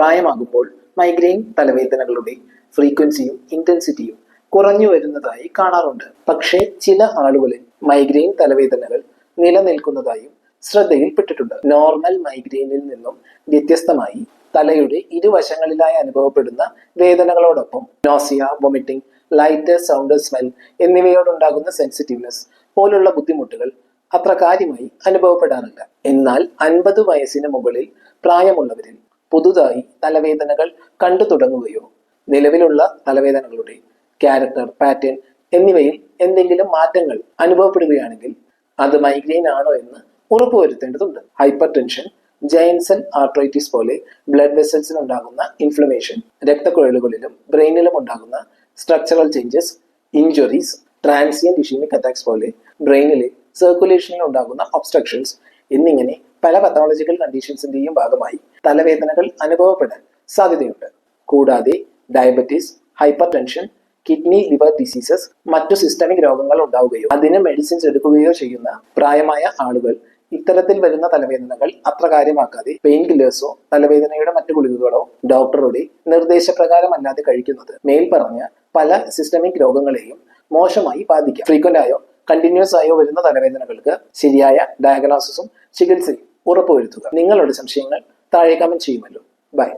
പ്രായമാകുമ്പോൾ മൈഗ്രെയിൻ തലവേദനകളുടെ ഫ്രീക്വൻസിയും ഇന്റൻസിറ്റിയും കുറഞ്ഞു വരുന്നതായി കാണാറുണ്ട്. പക്ഷേ ചില ആളുകളിൽ മൈഗ്രെയിൻ തലവേദനകൾ നിലനിൽക്കുന്നതായും ശ്രദ്ധയിൽപ്പെട്ടിട്ടുണ്ട്. നോർമൽ മൈഗ്രെയിനിൽ നിന്നും വ്യത്യസ്തമായി തലയുടെ ഇരുവശങ്ങളിലായി അനുഭവപ്പെടുന്ന വേദനകളോടൊപ്പം nausea vomiting light sound smell എന്നിവയോടുണ്ടാകുന്ന sensitiveness പോലുള്ള ബുദ്ധിമുട്ടുകൾ അത്ര കാര്യമായി അനുഭവപ്പെടാറില്ല. എന്നാൽ അൻപത് വയസ്സിന് മുകളിൽ പ്രായമുള്ളവരിൽ പുതുതായി തലവേദനകൾ കണ്ടു തുടങ്ങുകയോ നിലവിലുള്ള തലവേദനകളുടെ ക്യാരക്ടർ പാറ്റേൺ എന്നിവയിൽ എന്തെങ്കിലും മാറ്റങ്ങൾ അനുഭവപ്പെടുകയാണെങ്കിൽ അത് മൈഗ്രെയിൻ ആണോ എന്ന് ഉറപ്പുവരുത്തേണ്ടതുണ്ട്. ഹൈപ്പർ ടെൻഷൻ ജയൻസൺ ആർട്രൈറ്റിസ് പോലെ ബ്ലഡ് വെസൽസിൽ ഉണ്ടാകുന്ന ഇൻഫ്ലമേഷൻ രക്തക്കുഴലുകളിലും ബ്രെയിനിലും ഉണ്ടാകുന്ന structural changes injuries transient ischemic attacks പോലെ ബ്രെയിനിലെ സർക്കുലേഷനിൽ ഉണ്ടാകുന്ന ഒബ്സ്ട്രക്ഷൻസ് എന്നിങ്ങനെ പല പത്തോളജിക്കൽ കണ്ടീഷൻസിന്റെയും ഭാഗമായി തലവേദനകൾ അനുഭവപ്പെടാൻ സാധ്യതയുണ്ട്. കൂടാതെ diabetes hypertension kidney liver diseases മറ്റു സിസ്റ്റമിക് രോഗങ്ങൾ ഉണ്ടാവുകയോ അതിന് മെഡിസിൻസ് എടുക്കുകയോ ചെയ്യുന്ന പ്രായമായ ആളുകൾ ഇത്തരത്തിൽ വരുന്ന തലവേദനകൾ അത്ര കാര്യമാക്കാതെ പെയിൻ കില്ലേഴ്സോ തലവേദനയുടെ മറ്റു ഗുളികകളോ ഡോക്ടറുടെ നിർദ്ദേശപ്രകാരം അല്ലാതെ കഴിക്കുന്നത് മേൽപ്പറഞ്ഞ പല സിസ്റ്റമിക് രോഗങ്ങളെയും മോശമായി ബാധിക്കാം. ഫ്രീക്വന്റ് ആയോ കണ്ടിന്യൂസ് ആയോ വരുന്ന തലവേദനകൾക്ക് ശരിയായ ഡയഗ്നോസിസും ചികിത്സയും ഉറപ്പുവരുത്തുക. നിങ്ങളുടെ സംശയങ്ങൾ താഴെ കമന്റ് ചെയ്യുമല്ലോ.